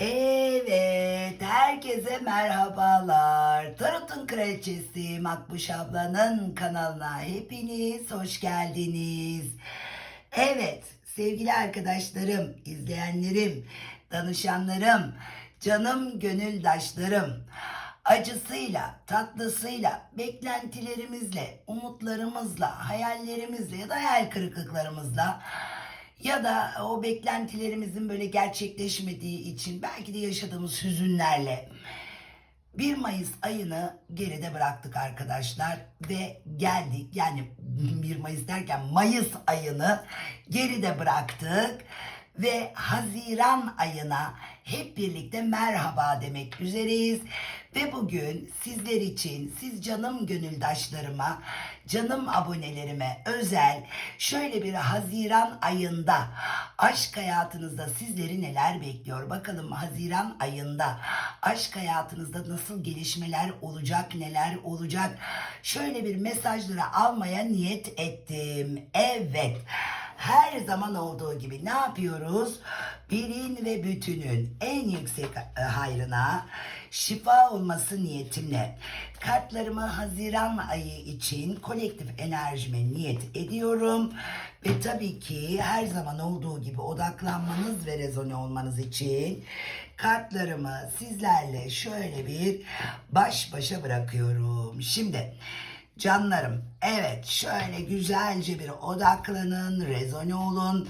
Evet, herkese merhabalar. Tarot'un kraliçesi Makbuş ablanın kanalına hepiniz hoş geldiniz. Evet, sevgili arkadaşlarım, izleyenlerim, danışanlarım, canım gönüldaşlarım, acısıyla, tatlısıyla, beklentilerimizle, umutlarımızla, hayallerimizle ya da hayal kırıklıklarımızla ya da o beklentilerimizin böyle gerçekleşmediği için belki de yaşadığımız hüzünlerle. 1 Mayıs ayını geride bıraktık arkadaşlar ve geldik. Yani 1 Mayıs derken Mayıs ayını geride bıraktık ve Haziran ayına hep birlikte merhaba demek üzereyiz. Ve bugün sizler için, siz canım gönüldaşlarıma, canım abonelerime özel şöyle bir Haziran ayında aşk hayatınızda sizleri neler bekliyor? Bakalım Haziran ayında aşk hayatınızda nasıl gelişmeler olacak, neler olacak? Şöyle bir mesajları almaya niyet ettim. Evet her zaman olduğu gibi ne yapıyoruz? Birin ve bütünün en yüksek e, hayrına şifa olması niyetimle kartlarımı Haziran ayı için kolektif enerjime niyet ediyorum. Ve tabii ki her zaman olduğu gibi odaklanmanız ve rezone olmanız için kartlarımı sizlerle şöyle bir baş başa bırakıyorum. Şimdi Canlarım, evet şöyle güzelce bir odaklanın, rezone olun.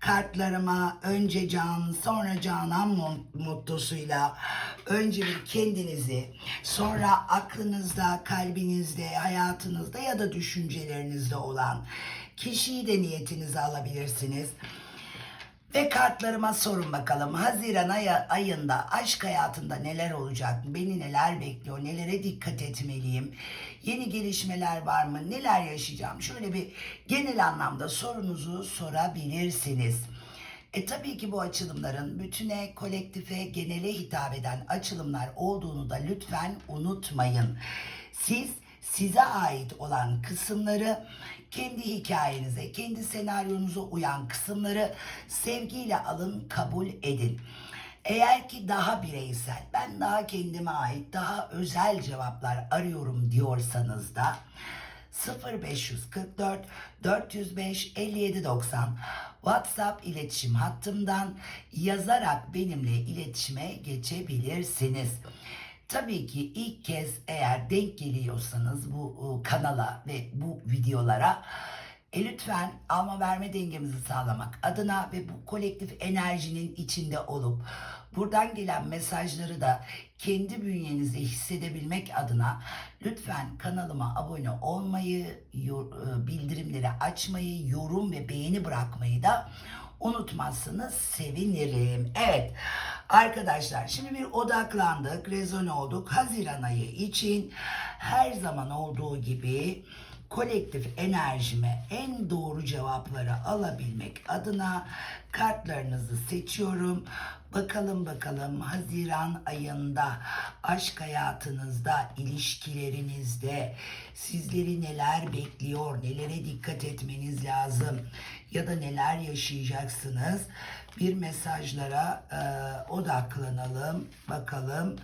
Kartlarıma önce can, sonra canan mu- mutlusuyla önce bir kendinizi, sonra aklınızda, kalbinizde, hayatınızda ya da düşüncelerinizde olan kişiyi de niyetinize alabilirsiniz. Ve kartlarıma sorun bakalım. Haziran ay- ayında aşk hayatında neler olacak? Beni neler bekliyor? Nelere dikkat etmeliyim? Yeni gelişmeler var mı? Neler yaşayacağım? Şöyle bir genel anlamda sorunuzu sorabilirsiniz. E tabii ki bu açılımların bütüne, kolektife, genele hitap eden açılımlar olduğunu da lütfen unutmayın. Siz size ait olan kısımları kendi hikayenize, kendi senaryonuza uyan kısımları sevgiyle alın, kabul edin. Eğer ki daha bireysel, ben daha kendime ait, daha özel cevaplar arıyorum diyorsanız da 0544 405 5790 WhatsApp iletişim hattımdan yazarak benimle iletişime geçebilirsiniz. Tabii ki ilk kez eğer denk geliyorsanız bu e, kanala ve bu videolara e lütfen alma verme dengemizi sağlamak adına ve bu kolektif enerjinin içinde olup buradan gelen mesajları da kendi bünyenizde hissedebilmek adına lütfen kanalıma abone olmayı, e, bildirimleri açmayı, yorum ve beğeni bırakmayı da unutmazsanız sevinirim. Evet arkadaşlar şimdi bir odaklandık, rezone olduk. Haziran ayı için her zaman olduğu gibi kolektif enerjime en doğru cevapları alabilmek adına kartlarınızı seçiyorum. Bakalım bakalım Haziran ayında aşk hayatınızda, ilişkilerinizde sizleri neler bekliyor, nelere dikkat etmeniz lazım ya da neler yaşayacaksınız. Bir mesajlara e, odaklanalım. Bakalım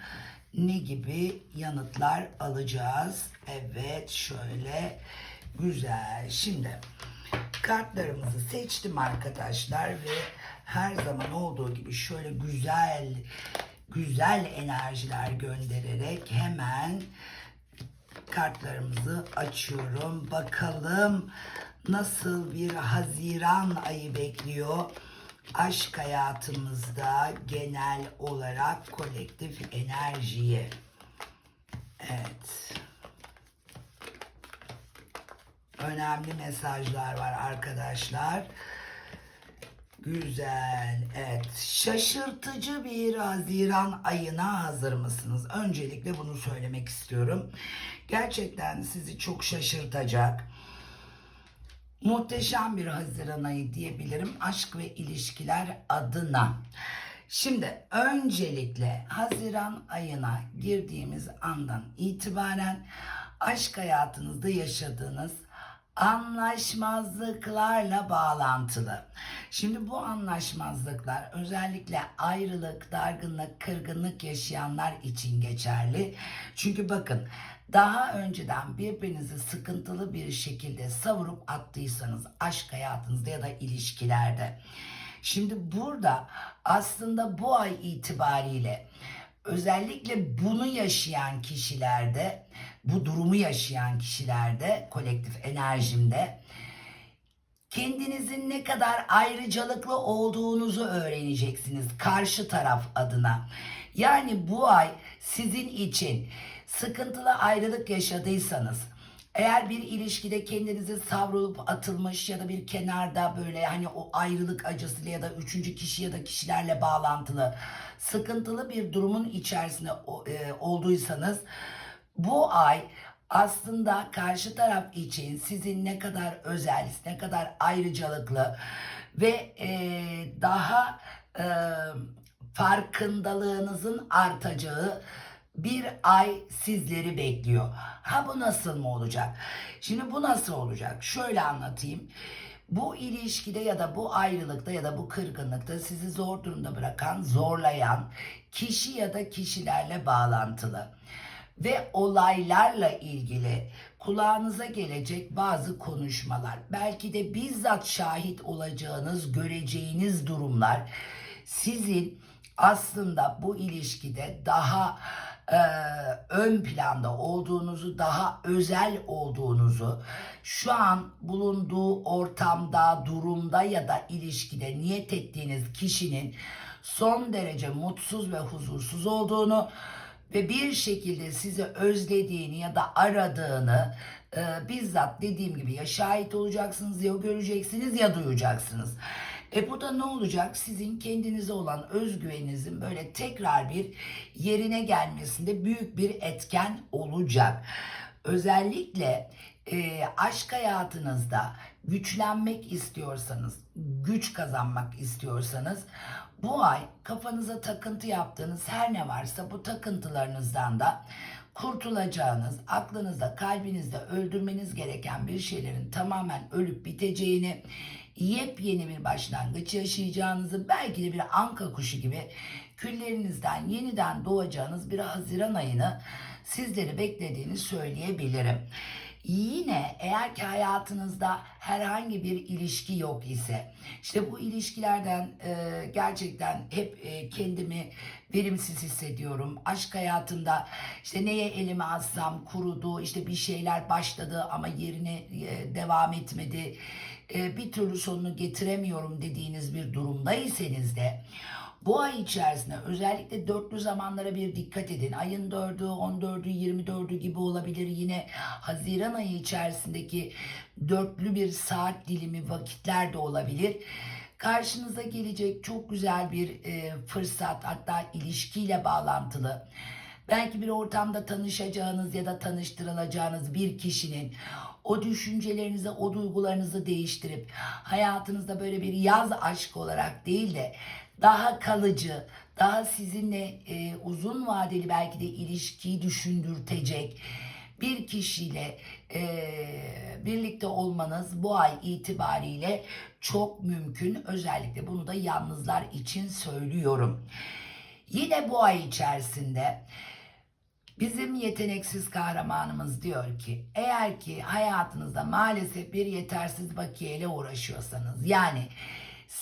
ne gibi yanıtlar alacağız. Evet şöyle güzel. Şimdi kartlarımızı seçtim arkadaşlar ve her zaman olduğu gibi şöyle güzel güzel enerjiler göndererek hemen kartlarımızı açıyorum. Bakalım nasıl bir Haziran ayı bekliyor. Aşk hayatımızda genel olarak kolektif enerjiyi. Evet. Önemli mesajlar var arkadaşlar. Güzel. Evet. Şaşırtıcı bir Haziran ayına hazır mısınız? Öncelikle bunu söylemek istiyorum. Gerçekten sizi çok şaşırtacak. Muhteşem bir Haziran ayı diyebilirim aşk ve ilişkiler adına. Şimdi öncelikle Haziran ayına girdiğimiz andan itibaren aşk hayatınızda yaşadığınız anlaşmazlıklarla bağlantılı. Şimdi bu anlaşmazlıklar özellikle ayrılık, dargınlık, kırgınlık yaşayanlar için geçerli. Çünkü bakın daha önceden birbirinizi sıkıntılı bir şekilde savurup attıysanız aşk hayatınızda ya da ilişkilerde. Şimdi burada aslında bu ay itibariyle özellikle bunu yaşayan kişilerde, bu durumu yaşayan kişilerde, kolektif enerjimde kendinizin ne kadar ayrıcalıklı olduğunuzu öğreneceksiniz karşı taraf adına. Yani bu ay sizin için sıkıntılı ayrılık yaşadıysanız, eğer bir ilişkide kendinizi savrulup atılmış ya da bir kenarda böyle hani o ayrılık acısıyla ya da üçüncü kişi ya da kişilerle bağlantılı sıkıntılı bir durumun içerisinde e, olduysanız bu ay aslında karşı taraf için sizin ne kadar özel, ne kadar ayrıcalıklı ve e, daha e, farkındalığınızın artacağı bir ay sizleri bekliyor. Ha bu nasıl mı olacak? Şimdi bu nasıl olacak? Şöyle anlatayım. Bu ilişkide ya da bu ayrılıkta ya da bu kırgınlıkta sizi zor durumda bırakan, zorlayan kişi ya da kişilerle bağlantılı ve olaylarla ilgili kulağınıza gelecek bazı konuşmalar, belki de bizzat şahit olacağınız, göreceğiniz durumlar sizin aslında bu ilişkide daha e, ön planda olduğunuzu, daha özel olduğunuzu, şu an bulunduğu ortamda, durumda ya da ilişkide niyet ettiğiniz kişinin son derece mutsuz ve huzursuz olduğunu ve bir şekilde sizi özlediğini ya da aradığını e, bizzat dediğim gibi ya şahit olacaksınız ya göreceksiniz ya duyacaksınız. E bu da ne olacak? Sizin kendinize olan özgüveninizin böyle tekrar bir yerine gelmesinde büyük bir etken olacak. Özellikle e, aşk hayatınızda güçlenmek istiyorsanız, güç kazanmak istiyorsanız bu ay kafanıza takıntı yaptığınız her ne varsa bu takıntılarınızdan da kurtulacağınız, aklınızda, kalbinizde öldürmeniz gereken bir şeylerin tamamen ölüp biteceğini, yepyeni bir başlangıç yaşayacağınızı, belki de bir anka kuşu gibi küllerinizden yeniden doğacağınız bir Haziran ayını sizleri beklediğini söyleyebilirim. Yine eğer ki hayatınızda herhangi bir ilişki yok ise işte bu ilişkilerden e, gerçekten hep e, kendimi verimsiz hissediyorum. Aşk hayatımda işte neye elimi alsam kurudu işte bir şeyler başladı ama yerine e, devam etmedi. E, bir türlü sonunu getiremiyorum dediğiniz bir durumdaysanız de bu ay içerisinde özellikle dörtlü zamanlara bir dikkat edin. Ayın 4'ü, 14'ü, 24'ü gibi olabilir. Yine Haziran ayı içerisindeki dörtlü bir saat dilimi vakitler de olabilir. Karşınıza gelecek çok güzel bir e, fırsat hatta ilişkiyle bağlantılı. Belki bir ortamda tanışacağınız ya da tanıştırılacağınız bir kişinin o düşüncelerinizi, o duygularınızı değiştirip hayatınızda böyle bir yaz aşkı olarak değil de daha kalıcı, daha sizinle e, uzun vadeli belki de ilişkiyi düşündürtecek bir kişiyle e, birlikte olmanız bu ay itibariyle çok mümkün. Özellikle bunu da yalnızlar için söylüyorum. Yine bu ay içerisinde Bizim yeteneksiz kahramanımız diyor ki eğer ki hayatınızda maalesef bir yetersiz bakiyeyle uğraşıyorsanız yani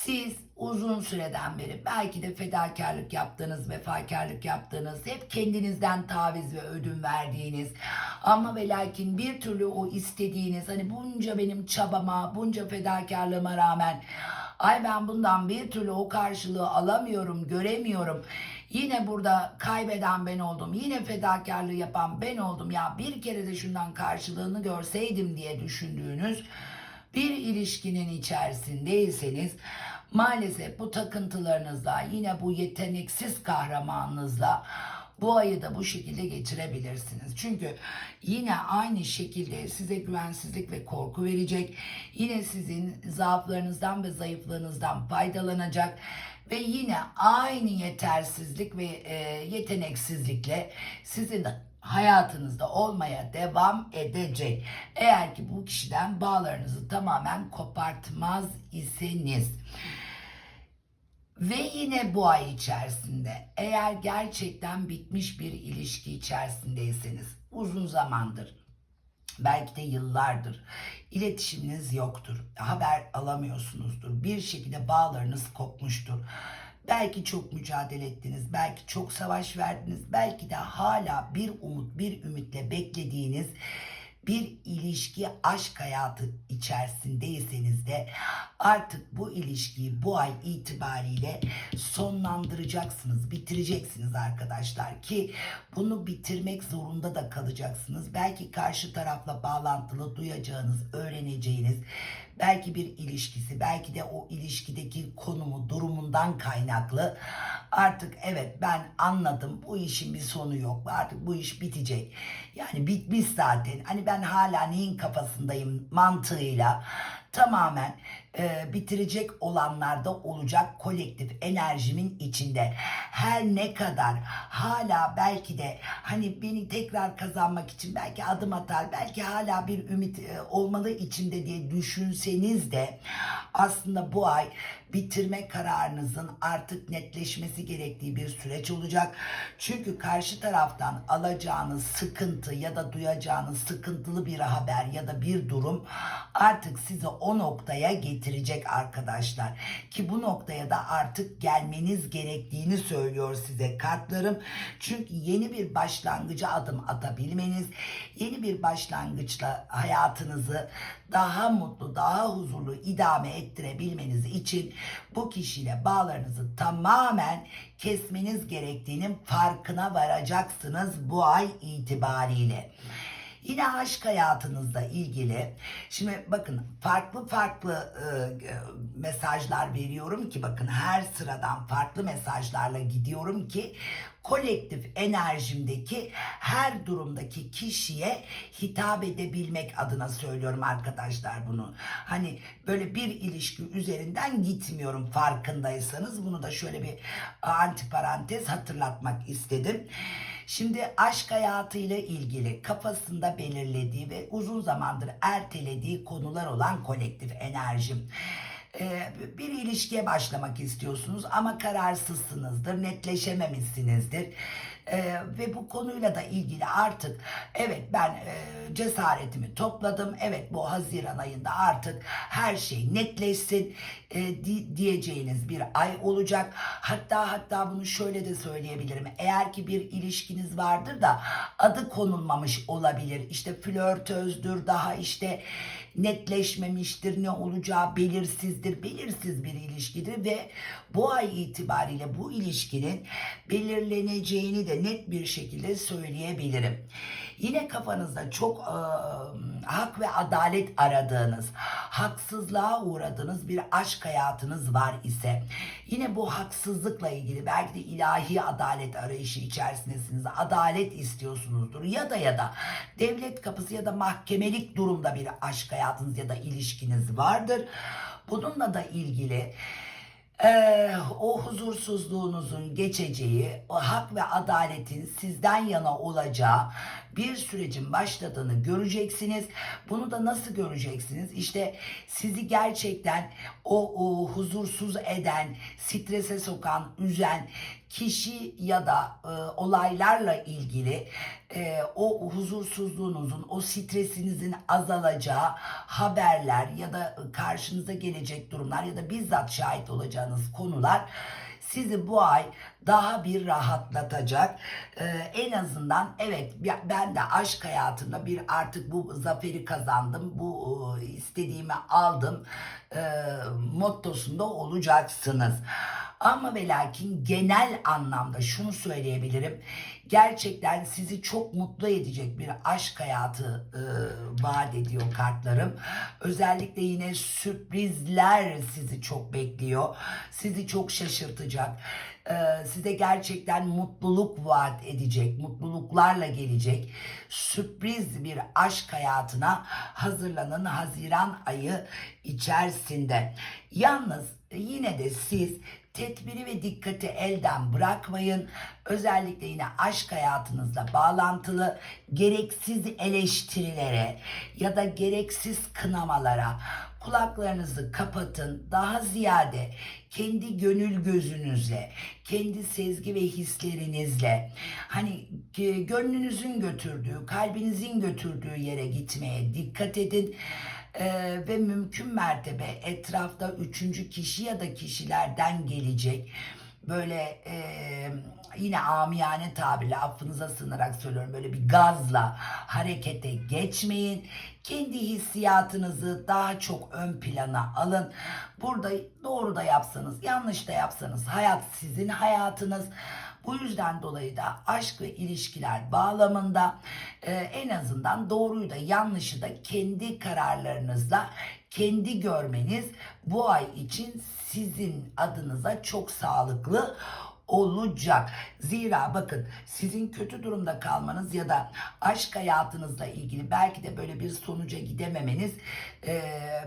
siz uzun süreden beri belki de fedakarlık yaptığınız, vefakarlık yaptığınız, hep kendinizden taviz ve ödün verdiğiniz ama ve lakin bir türlü o istediğiniz hani bunca benim çabama, bunca fedakarlığıma rağmen ay ben bundan bir türlü o karşılığı alamıyorum, göremiyorum. Yine burada kaybeden ben oldum. Yine fedakarlığı yapan ben oldum. Ya bir kere de şundan karşılığını görseydim diye düşündüğünüz bir ilişkinin içerisindeyseniz maalesef bu takıntılarınızla yine bu yeteneksiz kahramanınızla bu ayı da bu şekilde geçirebilirsiniz. Çünkü yine aynı şekilde size güvensizlik ve korku verecek. Yine sizin zaaflarınızdan ve zayıflığınızdan faydalanacak ve yine aynı yetersizlik ve e, yeteneksizlikle sizin hayatınızda olmaya devam edecek. Eğer ki bu kişiden bağlarınızı tamamen kopartmaz iseniz. Ve yine bu ay içerisinde eğer gerçekten bitmiş bir ilişki içerisindeyseniz uzun zamandır belki de yıllardır iletişiminiz yoktur. Haber alamıyorsunuzdur. Bir şekilde bağlarınız kopmuştur. Belki çok mücadele ettiniz, belki çok savaş verdiniz, belki de hala bir umut, bir ümitle beklediğiniz bir ilişki, aşk hayatı içerisindeyseniz de artık bu ilişkiyi bu ay itibariyle sonlandıracaksınız, bitireceksiniz arkadaşlar ki bunu bitirmek zorunda da kalacaksınız. Belki karşı tarafla bağlantılı duyacağınız, öğreneceğiniz belki bir ilişkisi, belki de o ilişkideki konumu, durumundan kaynaklı artık evet ben anladım bu işin bir sonu yok. Artık bu iş bitecek. Yani bitmiş zaten. Hani ben hala neyin kafasındayım mantığıyla tamamen e, bitirecek olanlarda olacak kolektif enerjimin içinde. Her ne kadar hala belki de hani beni tekrar kazanmak için belki adım atar, belki hala bir ümit e, olmalı içinde diye düşünseniz de aslında bu ay bitirme kararınızın artık netleşmesi gerektiği bir süreç olacak. Çünkü karşı taraftan alacağınız sıkıntı ya da duyacağınız sıkıntılı bir haber ya da bir durum artık sizi o noktaya getirecek arkadaşlar. Ki bu noktaya da artık gelmeniz gerektiğini söylüyor size kartlarım. Çünkü yeni bir başlangıca adım atabilmeniz, yeni bir başlangıçla hayatınızı daha mutlu, daha huzurlu idame ettirebilmeniz için bu kişiyle bağlarınızı tamamen kesmeniz gerektiğinin farkına varacaksınız bu ay itibariyle. Yine aşk hayatınızla ilgili şimdi bakın farklı farklı e, e, mesajlar veriyorum ki bakın her sıradan farklı mesajlarla gidiyorum ki kolektif enerjimdeki her durumdaki kişiye hitap edebilmek adına söylüyorum arkadaşlar bunu. Hani böyle bir ilişki üzerinden gitmiyorum farkındaysanız bunu da şöyle bir antiparantez hatırlatmak istedim. Şimdi aşk hayatıyla ilgili kafasında belirlediği ve uzun zamandır ertelediği konular olan kolektif enerjim. Ee, bir ilişkiye başlamak istiyorsunuz ama kararsızsınızdır, netleşememişsinizdir. Ee, ve bu konuyla da ilgili artık evet ben e, cesaretimi topladım. Evet bu Haziran ayında artık her şey netleşsin e, di- diyeceğiniz bir ay olacak. Hatta hatta bunu şöyle de söyleyebilirim. Eğer ki bir ilişkiniz vardır da adı konulmamış olabilir. İşte flörtözdür, daha işte netleşmemiştir, ne olacağı belirsizdir, belirsiz bir ilişkidir ve bu ay itibariyle bu ilişkinin belirleneceğini de net bir şekilde söyleyebilirim. Yine kafanızda çok e, hak ve adalet aradığınız, haksızlığa uğradığınız bir aşk hayatınız var ise yine bu haksızlıkla ilgili belki de ilahi adalet arayışı içerisindesiniz. Adalet istiyorsunuzdur ya da ya da devlet kapısı ya da mahkemelik durumda bir aşk hayatınız ya da ilişkiniz vardır. Bununla da ilgili ee, o huzursuzluğunuzun geçeceği, o hak ve adaletin sizden yana olacağı bir sürecin başladığını göreceksiniz. Bunu da nasıl göreceksiniz? İşte sizi gerçekten o, o huzursuz eden, strese sokan, üzen kişi ya da e, olaylarla ilgili e, o huzursuzluğunuzun, o stresinizin azalacağı haberler ya da karşınıza gelecek durumlar ya da bizzat şahit olacağınız konular sizi bu ay daha bir rahatlatacak. Ee, en azından evet ben de aşk hayatımda bir artık bu zaferi kazandım. Bu e, istediğimi aldım. E, mottosunda olacaksınız. Ama ve lakin genel anlamda şunu söyleyebilirim. Gerçekten sizi çok mutlu edecek bir aşk hayatı e, vaat ediyor kartlarım. Özellikle yine sürprizler sizi çok bekliyor. Sizi çok şaşırtacak. E, size gerçekten mutluluk vaat edecek. Mutluluklarla gelecek. Sürpriz bir aşk hayatına hazırlanın Haziran ayı içerisinde. Yalnız yine de siz Tedbiri ve dikkati elden bırakmayın. Özellikle yine aşk hayatınızla bağlantılı gereksiz eleştirilere ya da gereksiz kınamalara kulaklarınızı kapatın. Daha ziyade kendi gönül gözünüzle, kendi sezgi ve hislerinizle hani e, gönlünüzün götürdüğü, kalbinizin götürdüğü yere gitmeye dikkat edin. Ee, ve mümkün mertebe etrafta üçüncü kişi ya da kişilerden gelecek böyle e, yine amiyane tabirle affınıza sığınarak söylüyorum böyle bir gazla harekete geçmeyin. Kendi hissiyatınızı daha çok ön plana alın. Burada doğru da yapsanız yanlış da yapsanız hayat sizin hayatınız. Bu yüzden dolayı da aşk ve ilişkiler bağlamında e, en azından doğruyu da yanlışı da kendi kararlarınızla kendi görmeniz bu ay için sizin adınıza çok sağlıklı olacak. Zira bakın sizin kötü durumda kalmanız ya da aşk hayatınızla ilgili belki de böyle bir sonuca gidememeniz e,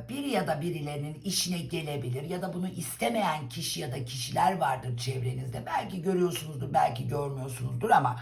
bir ya da birilerinin işine gelebilir ya da bunu istemeyen kişi ya da kişiler vardır çevrenizde. Belki görüyorsunuzdur, belki görmüyorsunuzdur ama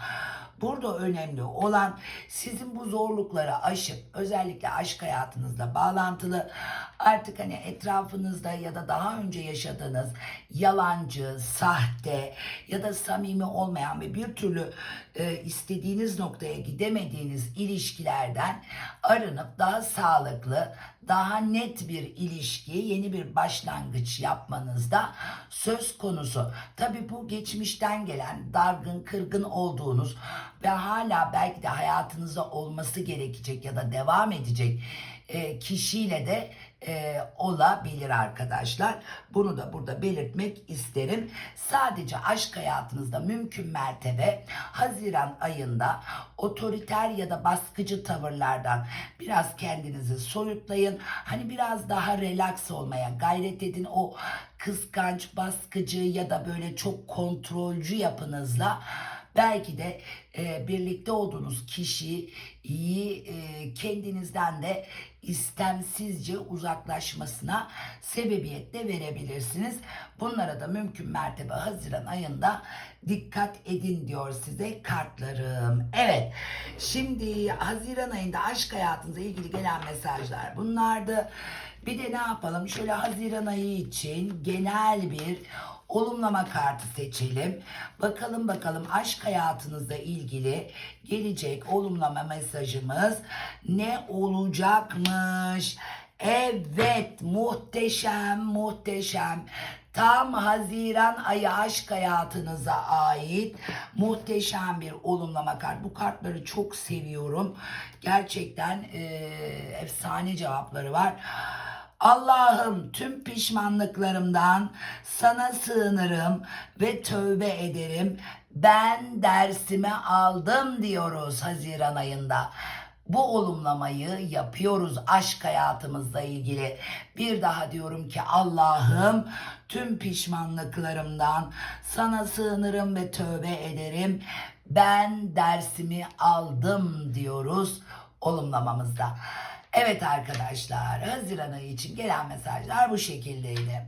Burada önemli olan sizin bu zorlukları aşıp özellikle aşk hayatınızla bağlantılı artık hani etrafınızda ya da daha önce yaşadığınız yalancı, sahte ya da samimi olmayan ve bir türlü e, istediğiniz noktaya gidemediğiniz ilişkilerden arınıp daha sağlıklı, daha net bir ilişki, yeni bir başlangıç yapmanızda söz konusu. Tabi bu geçmişten gelen dargın, kırgın olduğunuz ve hala belki de hayatınızda olması gerekecek ya da devam edecek e, kişiyle de e, olabilir arkadaşlar. Bunu da burada belirtmek isterim. Sadece aşk hayatınızda mümkün mertebe Haziran ayında otoriter ya da baskıcı tavırlardan biraz kendinizi soyutlayın. Hani biraz daha relax olmaya gayret edin. O kıskanç, baskıcı ya da böyle çok kontrolcü yapınızla belki de e, birlikte olduğunuz kişiyi e, kendinizden de istemsizce uzaklaşmasına sebebiyet de verebilirsiniz. Bunlara da mümkün mertebe Haziran ayında dikkat edin diyor size kartlarım. Evet şimdi Haziran ayında aşk hayatınıza ilgili gelen mesajlar bunlardı. Bir de ne yapalım şöyle Haziran ayı için genel bir olumlama kartı seçelim. Bakalım bakalım aşk hayatınızla ilgili gelecek olumlama mesajımız ne olacakmış? Evet muhteşem muhteşem tam Haziran ayı aşk hayatınıza ait muhteşem bir olumlama kart. Bu kartları çok seviyorum. Gerçekten e, efsane cevapları var. Allah'ım tüm pişmanlıklarımdan sana sığınırım ve tövbe ederim. Ben dersimi aldım diyoruz Haziran ayında. Bu olumlamayı yapıyoruz aşk hayatımızla ilgili. Bir daha diyorum ki Allah'ım tüm pişmanlıklarımdan sana sığınırım ve tövbe ederim. Ben dersimi aldım diyoruz olumlamamızda. Evet arkadaşlar Haziran ayı için gelen mesajlar bu şekildeydi.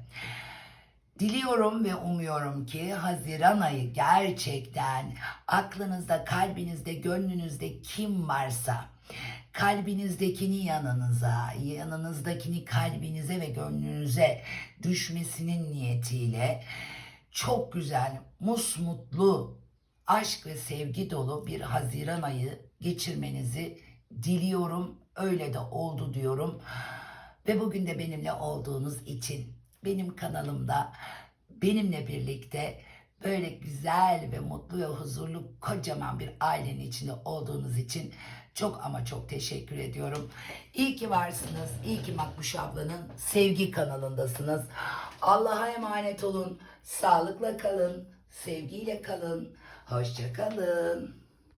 Diliyorum ve umuyorum ki Haziran ayı gerçekten aklınızda, kalbinizde, gönlünüzde kim varsa kalbinizdekini yanınıza, yanınızdakini kalbinize ve gönlünüze düşmesinin niyetiyle çok güzel, musmutlu, aşk ve sevgi dolu bir Haziran ayı geçirmenizi diliyorum. Öyle de oldu diyorum. Ve bugün de benimle olduğunuz için benim kanalımda benimle birlikte böyle güzel ve mutlu ve huzurlu kocaman bir ailenin içinde olduğunuz için çok ama çok teşekkür ediyorum. İyi ki varsınız. İyi ki Makbuş ablanın sevgi kanalındasınız. Allah'a emanet olun. Sağlıkla kalın. Sevgiyle kalın. Hoşça kalın.